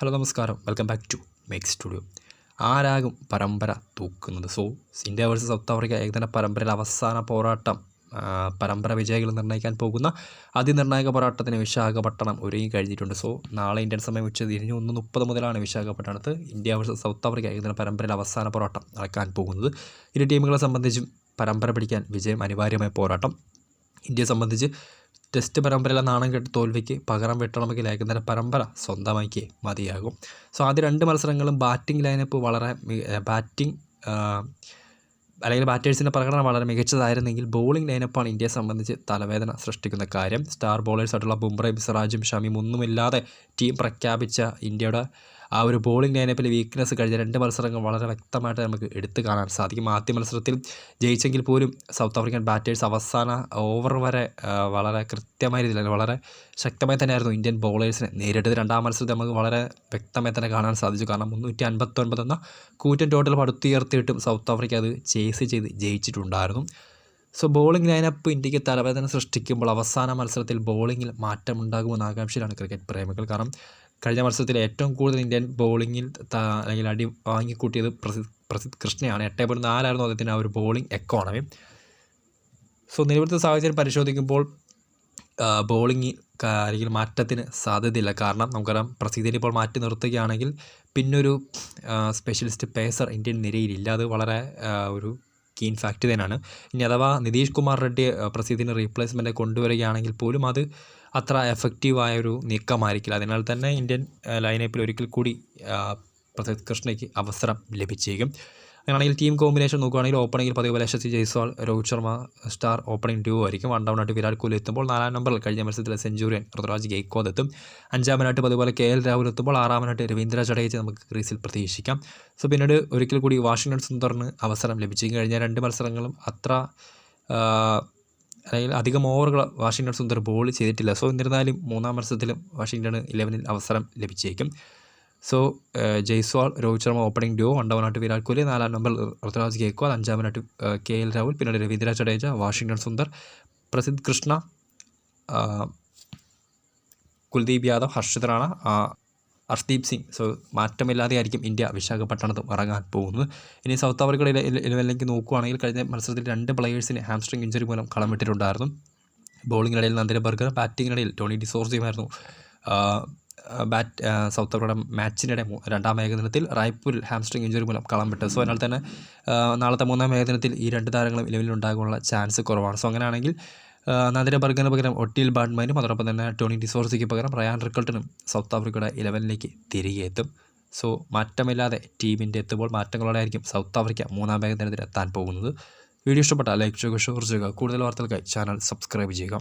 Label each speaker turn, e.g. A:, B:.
A: Hello നമസ്കാരം. Welcome back to make studio. ആരാകും പരമ്പര തൂക്കുന്നത്? So India versus South Africa ഏകദിന പരമ്പരയിൽ അവസാന പോരാട്ടം പരമ്പര വിജയികൾ നിർണയിക്കാൻ പോകുന്ന അതിനിർണായക പോരാട്ടത്തിന് വിശാഖപട്ടണം ഒരുങ്ങി കഴിഞ്ഞിട്ടുണ്ട്. സോ നാളെ ഇന്ത്യൻ സമയം ഉച്ച തിരിഞ്ഞ് ഒന്ന് മുപ്പത് മുതലാണ് വിശാഖപട്ടണത്ത് ഇന്ത്യ വേഴ്സസ് സൗത്ത് ആഫ്രിക്ക ഏകദിന പരമ്പരയിൽ അവസാന പോരാട്ടം നടക്കാൻ പോകുന്നത്. ഇരു ടീമുകളെ സംബന്ധിച്ചും പരമ്പര പിടിക്കാൻ വിജയം അനിവാര്യമായ പോരാട്ടം. ഇന്ത്യയെ സംബന്ധിച്ച് ടെസ്റ്റ് പരമ്പരയിലെ നാണം കെട്ട് തോൽവിക്ക് പകരം വെട്ടണമെങ്കിൽ ഏകദിന പരമ്പര സ്വന്തമാക്കി മതിയാകും. സോ ആദ്യ രണ്ട് മത്സരങ്ങളും ബാറ്റിംഗ് ലൈനപ്പ് വളരെ ബാറ്റിംഗ് അല്ലെങ്കിൽ ബാറ്റേഴ്സിന്റെ പ്രകടനം വളരെ മികച്ചതായിരുന്നെങ്കിൽ ബോളിംഗ് ലൈനപ്പാണ് ഇന്ത്യയെ സംബന്ധിച്ച് തലവേദന സൃഷ്ടിക്കുന്ന കാര്യം. സ്റ്റാർ ബോളേഴ്സായിട്ടുള്ള ബുംറയും സിറാജും ഷമിയും ഒന്നുമില്ലാതെ ടീം പ്രഖ്യാപിച്ച ഇന്ത്യയുടെ ആ ഒരു ബോളിംഗ് ലൈനപ്പിലെ വീക്ക്നെസ് കഴിഞ്ഞ രണ്ട് മത്സരങ്ങൾ വളരെ വ്യക്തമായിട്ട് നമുക്ക് എടുത്തു കാണാൻ സാധിക്കും. ആദ്യ മത്സരത്തിൽ ജയിച്ചെങ്കിൽ പോലും സൗത്ത് ആഫ്രിക്കൻ ബാറ്റേഴ്സ് അവസാന ഓവർ വരെ വളരെ കൃത്യമായ രീതിയിൽ വളരെ ശക്തമായി തന്നെയായിരുന്നു ഇന്ത്യൻ ബോളേഴ്സിനെ നേരിട്ടത്. രണ്ടാം മത്സരത്തിൽ നമുക്ക് വളരെ വ്യക്തമായി തന്നെ കാണാൻ സാധിച്ചു. കാരണം മുന്നൂറ്റി അൻപത്തൊൻപത് എന്ന കൂറ്റൻ ടോട്ടൽ പടുത്തുയർത്തിയിട്ടും സൗത്ത് ആഫ്രിക്ക അത് ചേസ് ചെയ്ത് ജയിച്ചിട്ടുണ്ടായിരുന്നു. സോ ബോളിംഗ് ലൈനപ്പ് ഇന്ത്യയ്ക്ക് തലവേദന സൃഷ്ടിക്കുമ്പോൾ അവസാന മത്സരത്തിൽ ബോളിങ്ങിൽ മാറ്റമുണ്ടാകുമെന്ന ആകാംക്ഷയിലാണ് ക്രിക്കറ്റ് പ്രേമികൾ. കാരണം കഴിഞ്ഞ മത്സരത്തിൽ ഏറ്റവും കൂടുതൽ ഇന്ത്യൻ ബോളിങ്ങിൽ അല്ലെങ്കിൽ അടി വാങ്ങിക്കൂട്ടിയത് പ്രസിദ് പ്രസിദ് കൃഷ്ണയാണ്. എട്ടേ പോയിന്റ് നാലായിരുന്നു അദ്ദേഹത്തിന്റെ ആ ഒരു ബോളിംഗ് എക്കോണമി സോ നിലവിലത്തെ സാഹചര്യം പരിശോധിക്കുമ്പോൾ ബോളിംഗ് അല്ലെങ്കിൽ മാറ്റത്തിന് സാധ്യതയില്ല. കാരണം നമുക്കറിയാം പ്രസിദ്ധിനെ ഇപ്പോൾ മാറ്റി നിർത്തുകയാണെങ്കിൽ പിന്നൊരു സ്പെഷ്യലിസ്റ്റ് പേസർ ഇന്ത്യൻ നിരയിലില്ല. അത് വളരെ ഒരു കീൻ ഫാക്റ്റ് തന്നെയാണ്. ഇനി അഥവാ നിതീഷ് കുമാർ റെഡ്ഡി പ്രസിദ്ധിന് റീപ്ലേസ്മെന്റ് കൊണ്ടുവരികയാണെങ്കിൽ പോലും അത് അത്ര എഫക്റ്റീവായ ഒരു നീക്കമായിരിക്കില്ല. അതിനാൽ തന്നെ ഇന്ത്യൻ ലൈനപ്പിൽ ഒരിക്കൽ കൂടി ആ, പ്രസിദ്ധ് കൃഷ്ണയ്ക്ക് അവസരം ലഭിച്ചേക്കും. അങ്ങനെയാണെങ്കിൽ ടീം കോമ്പിനേഷൻ നോക്കുകയാണെങ്കിൽ ഓപ്പണിംഗിൽ പതിവ് Yashasvi Jaiswal Rohit Sharma star opening duo ആയിരിക്കും. വൺ ഡൗൺ ആയിട്ട് വിരാട് കോഹ്ലി എത്തുമ്പോൾ നാലാം നമ്പറിൽ കഴിഞ്ഞ മത്സരത്തിലെ സെഞ്ചുറിയൻ ഋതുരാജ് ഗെയ്ക്കോദ് എത്തും. അഞ്ചാമനായിട്ട് പതിപോലെ കെ എൽ രാഹുൽ എത്തുമ്പോൾ ആറാമനായിട്ട് രവീന്ദ്ര ജഡേജ നമുക്ക് ക്രീസിൽ പ്രതീക്ഷിക്കാം. സോ പിന്നീട് ഒരിക്കൽ കൂടി വാഷിംഗ്ടൺ സുന്ദറിന് അവസരം ലഭിച്ചു. കഴിഞ്ഞ രണ്ട് മത്സരങ്ങളും അത്ര അല്ലെങ്കിൽ അധികം ഓവറുകൾ വാഷിംഗ്ടൺ സുന്ദർ ബോൾ ചെയ്തിട്ടില്ല. സോ എന്നിരുന്നാലും മൂന്നാം മത്സരത്തിലും വാഷിംഗ്ടൺ ഇലവനിൽ അവസരം ലഭിച്ചേക്കും. So Jaiswal Rohit Sharma opening duo വണ്ടവനായിട്ട് Virat Kohli നാലാം നമ്പർ ഋതുരാജ് ഗേക്വാൾ അഞ്ചാമനായിട്ട് കെ എൽ രാഹുൽ പിന്നീട് രവീന്ദ്ര ജഡേജ വാഷിംഗ്ടൺ സുന്ദർ പ്രസിദ്ധ് കൃഷ്ണ കുൽദീപ് യാദവ് ഹർഷിത് റാണ ഹർഷ്ദീപ് സിംഗ്. സോ മാറ്റമില്ലാതെ ആയിരിക്കും ഇന്ത്യ വിശാഖപട്ടണത്തും ഇറങ്ങാൻ പോകുന്നത്. ഇനി സൗത്ത് ആഫ്രിക്കയുടെ ഇലവനിലേക്ക് നോക്കുകയാണെങ്കിൽ കഴിഞ്ഞ മത്സരത്തിൽ രണ്ട് പ്ലെയേഴ്സിന് ഹാംസ്ട്രിങ് ഇഞ്ചറി മൂലം കളം വിട്ടിട്ടുണ്ടായിരുന്നു. ബോളിങ്ങിനിടയിൽ നന്ദിന ബർഗർ ബാറ്റിങ്ങിനിടയിൽ ടോണി ഡിസോർസിയുമായിരുന്നു ബാറ്റ് സൗത്ത് ആഫ്രിക്കയുടെ മാച്ചിനിടെ രണ്ടാം ഏകദിനത്തിൽ റായ്പൂരിൽ ഹാംസ്ട്രിങ് ഇഞ്ചുറി മൂലം കളം വിട്ടത് സോ അതിനാൽ തന്നെ നാളത്തെ മൂന്നാം ഏകദിനത്തിൽ ഈ രണ്ട് താരങ്ങളും നിലവിലുണ്ടാകാനുള്ള ചാൻസ് കുറവാണ്. സോ അങ്ങനെയാണെങ്കിൽ നന്ദിന ബർഗിന് പകരം ഒട്ടിയിൽ ബാഡ്മാനും അതോടൊപ്പം തന്നെ ടോണി ഡിസോർസിക്ക് പകരം റയാൻ റിക്കൾട്ടനും സൗത്ത് ആഫ്രിക്കയുടെ ഇലവനിലേക്ക് തിരികെ എത്തും. സോ മാറ്റമില്ലാതെ ടീമിന്റെ എത്തുമ്പോൾ മാറ്റങ്ങളോടെ ആയിരിക്കും സൗത്ത് ആഫ്രിക്ക മൂന്നാം ഏകദിനത്തിൽ എത്താൻ പോകുന്നത്. വീഡിയോ ഇഷ്ടപ്പെട്ടാൽ ലൈക്ക് ചെയ്യുക ഷെയർ ചെയ്യുക. കൂടുതൽ വാർത്തകൾക്കായി ചാനൽ സബ്സ്ക്രൈബ് ചെയ്യുക.